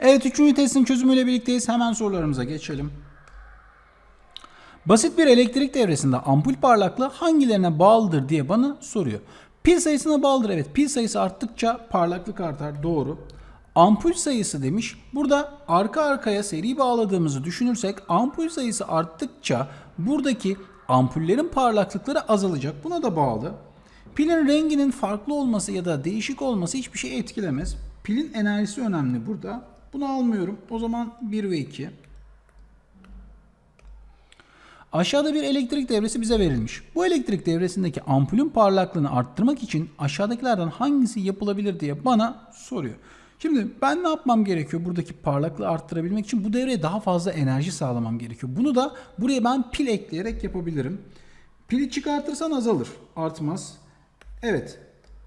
Evet üçüncü testin çözümüyle birlikteyiz. Hemen sorularımıza geçelim. Basit bir elektrik devresinde ampul parlaklığı hangilerine bağlıdır diye bana soruyor. Pil sayısına bağlıdır. Evet pil sayısı arttıkça parlaklık artar. Doğru. Ampul sayısı demiş. Burada arka arkaya seri bağladığımızı düşünürsek ampul sayısı arttıkça buradaki ampullerin parlaklıkları azalacak. Buna da bağlı. Pilin renginin farklı olması ya da değişik olması hiçbir şey etkilemez. Pilin enerjisi önemli burada. Bunu almıyorum. O zaman 1 ve 2. Aşağıda bir elektrik devresi bize verilmiş. Bu elektrik devresindeki ampulün parlaklığını arttırmak için aşağıdakilerden hangisi yapılabilir diye bana soruyor. Şimdi ben ne yapmam gerekiyor buradaki parlaklığı arttırabilmek için? Bu devreye daha fazla enerji sağlamam gerekiyor. Bunu da buraya ben pil ekleyerek yapabilirim. Pili çıkartırsan azalır, artmaz. Evet,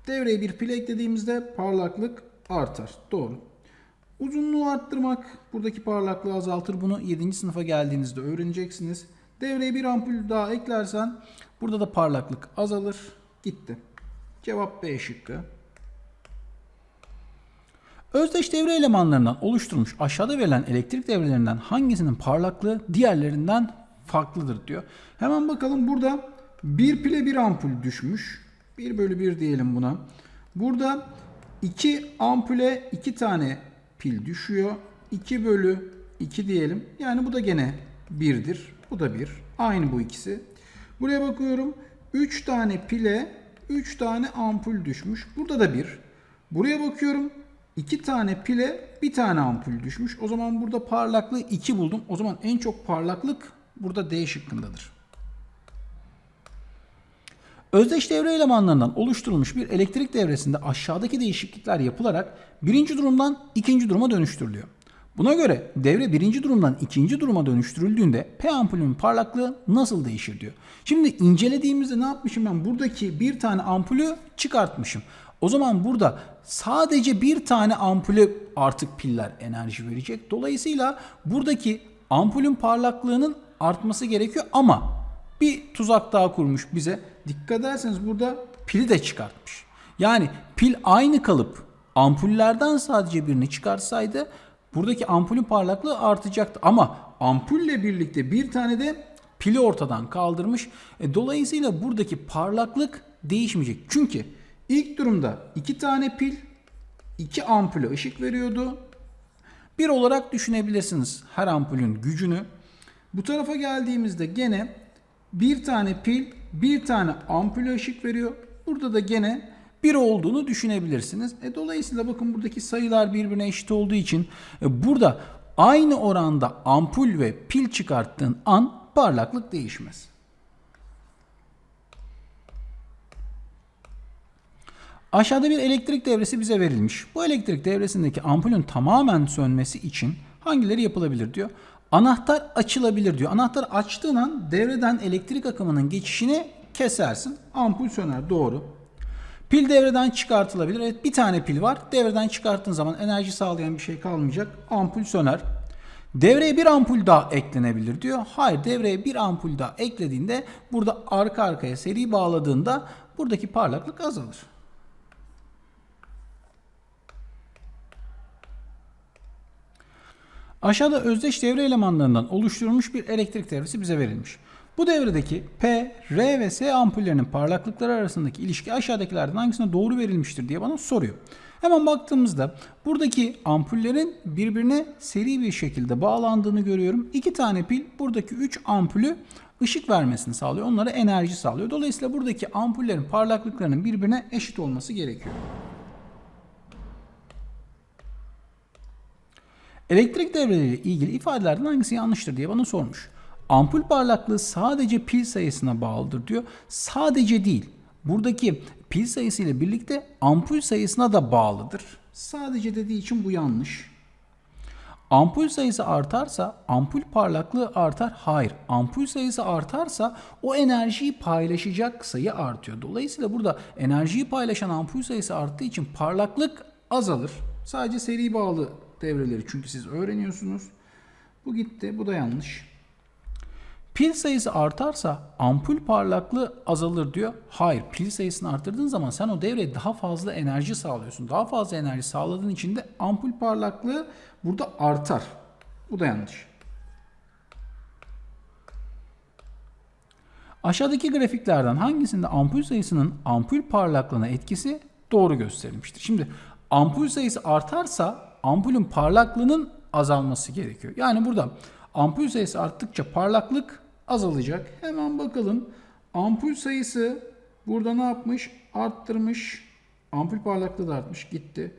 devreye bir pil eklediğimizde parlaklık artar. Doğru. Uzunluğu arttırmak buradaki parlaklığı azaltır. Bunu 7. sınıfa geldiğinizde öğreneceksiniz. Devreye bir ampul daha eklersen burada da parlaklık azalır. Gitti. Cevap B şıkkı. Özdeş devre elemanlarından oluşturulmuş aşağıda verilen elektrik devrelerinden hangisinin parlaklığı diğerlerinden farklıdır diyor. Hemen bakalım burada bir pile bir ampul düşmüş. 1 bölü 1 diyelim buna. Burada 2 ampule 2 tane pil düşüyor. 2 bölü 2 diyelim. Yani bu da gene 1'dir. Bu da 1. Aynı bu ikisi. Buraya bakıyorum. 3 tane pile 3 tane ampul düşmüş. Burada da 1. Buraya bakıyorum. 2 tane pile bir tane ampul düşmüş. O zaman burada parlaklığı 2 buldum. O zaman en çok parlaklık burada D şıkkındadır. Özdeş devre elemanlarından oluşturulmuş bir elektrik devresinde aşağıdaki değişiklikler yapılarak birinci durumdan ikinci duruma dönüştürülüyor. Buna göre devre birinci durumdan ikinci duruma dönüştürüldüğünde P ampulünün parlaklığı nasıl değişir diyor. Şimdi incelediğimizde ne yapmışım ben? Buradaki bir tane ampulü çıkartmışım. O zaman burada sadece bir tane ampulü artık piller enerji verecek. Dolayısıyla buradaki ampulün parlaklığının artması gerekiyor ama bir tuzak daha kurmuş bize. Dikkat ederseniz burada pili de çıkartmış. Yani pil aynı kalıp ampullerden sadece birini çıkarsaydı buradaki ampulün parlaklığı artacaktı. Ama ampulle birlikte bir tane de pili ortadan kaldırmış. E, dolayısıyla buradaki parlaklık değişmeyecek. Çünkü ilk durumda iki tane pil iki ampule ışık veriyordu. Bir olarak düşünebilirsiniz her ampulün gücünü. Bu tarafa geldiğimizde gene bir tane pil bir tane ampule ışık veriyor. Burada da gene bir olduğunu düşünebilirsiniz. E, dolayısıyla bakın buradaki sayılar birbirine eşit olduğu için e, burada aynı oranda ampul ve pil çıkarttığın an parlaklık değişmez. Aşağıda bir elektrik devresi bize verilmiş. Bu elektrik devresindeki ampulün tamamen sönmesi için hangileri yapılabilir diyor. Anahtar açılabilir diyor. Anahtar açtığın an devreden elektrik akımının geçişini kesersin. Ampul söner. Doğru. Pil devreden çıkartılabilir. Evet bir tane pil var. Devreden çıkarttığın zaman enerji sağlayan bir şey kalmayacak. Ampul söner. Devreye bir ampul daha eklenebilir diyor. Hayır devreye bir ampul daha eklediğinde burada arka arkaya seri bağladığında buradaki parlaklık azalır. Aşağıda özdeş devre elemanlarından oluşturulmuş bir elektrik devresi bize verilmiş. Bu devredeki P, R ve S ampullerinin parlaklıkları arasındaki ilişki aşağıdakilerden hangisine doğru verilmiştir diye bana soruyor. Hemen baktığımızda buradaki ampullerin birbirine seri bir şekilde bağlandığını görüyorum. İki tane pil buradaki 3 ampulü ışık vermesini sağlıyor. Onlara enerji sağlıyor. Dolayısıyla buradaki ampullerin parlaklıklarının birbirine eşit olması gerekiyor. Elektrik devreleriyle ilgili ifadelerden hangisi yanlıştır diye bana sormuş. Ampul parlaklığı sadece pil sayısına bağlıdır diyor. Sadece değil. Buradaki pil sayısı ile birlikte ampul sayısına da bağlıdır. Sadece dediği için bu yanlış. Ampul sayısı artarsa ampul parlaklığı artar. Hayır. Ampul sayısı artarsa o enerjiyi paylaşacak sayı artıyor. Dolayısıyla burada enerjiyi paylaşan ampul sayısı arttığı için parlaklık azalır. Sadece seri bağlı devreleri çünkü siz öğreniyorsunuz. Bu gitti. Bu da yanlış. Pil sayısı artarsa ampul parlaklığı azalır diyor. Hayır, pil sayısını arttırdığın zaman sen o devreye daha fazla enerji sağlıyorsun. Daha fazla enerji sağladığın için de ampul parlaklığı burada artar. Bu da yanlış. Aşağıdaki grafiklerden hangisinde ampul sayısının ampul parlaklığına etkisi doğru gösterilmiştir? Şimdi ampul sayısı artarsa ampulün parlaklığının azalması gerekiyor. Yani burada ampul sayısı arttıkça parlaklık azalacak. Hemen bakalım. Ampul sayısı burada ne yapmış? Arttırmış. Ampul parlaklığı da artmış. Gitti.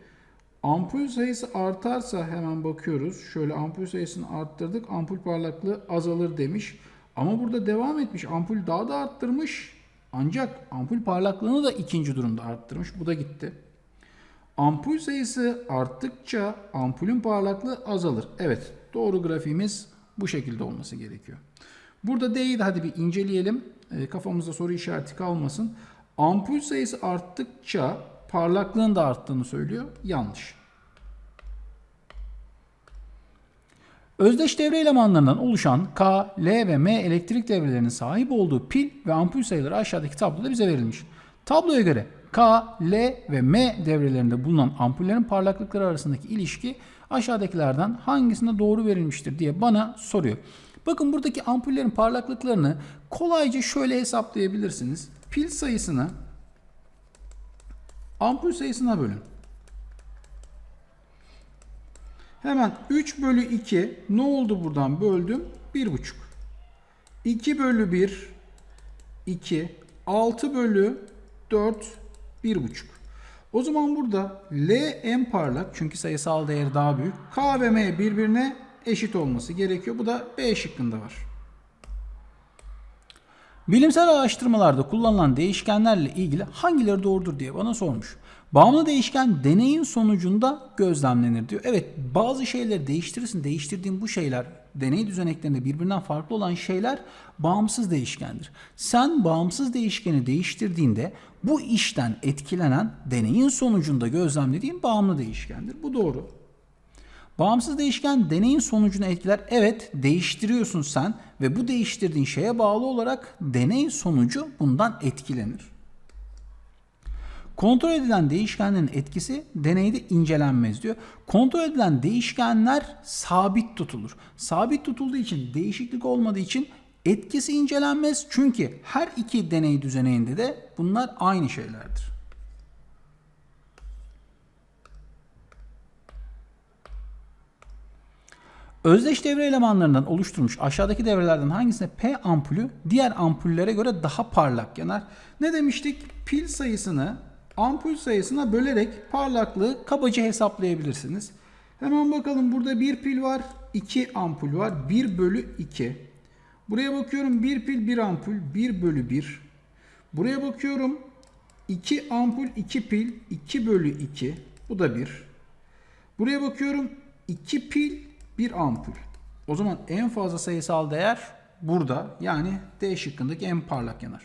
Ampul sayısı artarsa hemen bakıyoruz. Şöyle ampul sayısını arttırdık. Ampul parlaklığı azalır demiş. Ama burada devam etmiş. Ampul daha da arttırmış. Ancak ampul parlaklığını da ikinci durumda arttırmış. Bu da gitti. Ampul sayısı arttıkça ampulün parlaklığı azalır. Evet doğru grafiğimiz bu şekilde olması gerekiyor. Burada D'yi de hadi bir inceleyelim. E, kafamızda soru işareti kalmasın. Ampul sayısı arttıkça parlaklığın da arttığını söylüyor. Yanlış. Özdeş devre elemanlarından oluşan K, L ve M elektrik devrelerinin sahip olduğu pil ve ampul sayıları aşağıdaki tabloda bize verilmiş. Tabloya göre K, L ve M devrelerinde bulunan ampullerin parlaklıkları arasındaki ilişki aşağıdakilerden hangisinde doğru verilmiştir diye bana soruyor. Bakın buradaki ampullerin parlaklıklarını kolayca şöyle hesaplayabilirsiniz. Pil sayısını ampul sayısına bölün. Hemen 3 bölü 2 ne oldu buradan böldüm? 1,5. 2 bölü 1 2 6 bölü 4 1,5. O zaman burada L en parlak çünkü sayısal değeri daha büyük. K ve M birbirine eşit olması gerekiyor. Bu da B şıkkında var. Bilimsel araştırmalarda kullanılan değişkenlerle ilgili hangileri doğrudur diye bana sormuş. Bağımlı değişken deneyin sonucunda gözlemlenir diyor. Evet bazı şeyleri değiştirirsin. Değiştirdiğin bu şeyler deney düzeneklerinde birbirinden farklı olan şeyler bağımsız değişkendir. Sen bağımsız değişkeni değiştirdiğinde bu işten etkilenen deneyin sonucunda gözlemlediğin bağımlı değişkendir. Bu doğru. Bağımsız değişken deneyin sonucunu etkiler. Evet değiştiriyorsun sen ve bu değiştirdiğin şeye bağlı olarak deney sonucu bundan etkilenir. Kontrol edilen değişkenlerin etkisi deneyde incelenmez diyor. Kontrol edilen değişkenler sabit tutulur. Sabit tutulduğu için değişiklik olmadığı için etkisi incelenmez. Çünkü her iki deney düzeneyinde de bunlar aynı şeylerdir. Özdeş devre elemanlarından oluşturulmuş aşağıdaki devrelerden hangisinde P ampulü diğer ampullere göre daha parlak yanar? Ne demiştik? Pil sayısını ampul sayısına bölerek parlaklığı kabaca hesaplayabilirsiniz. Hemen bakalım burada bir pil var, iki ampul var. 1 bölü 2. Buraya bakıyorum bir pil bir ampul 1 bölü 1. Buraya bakıyorum 2 ampul 2 pil 2 bölü 2. Bu da 1. Buraya bakıyorum 2 pil bir ampul. O zaman en fazla sayısal değer burada yani D şıkkındaki en parlak yanar.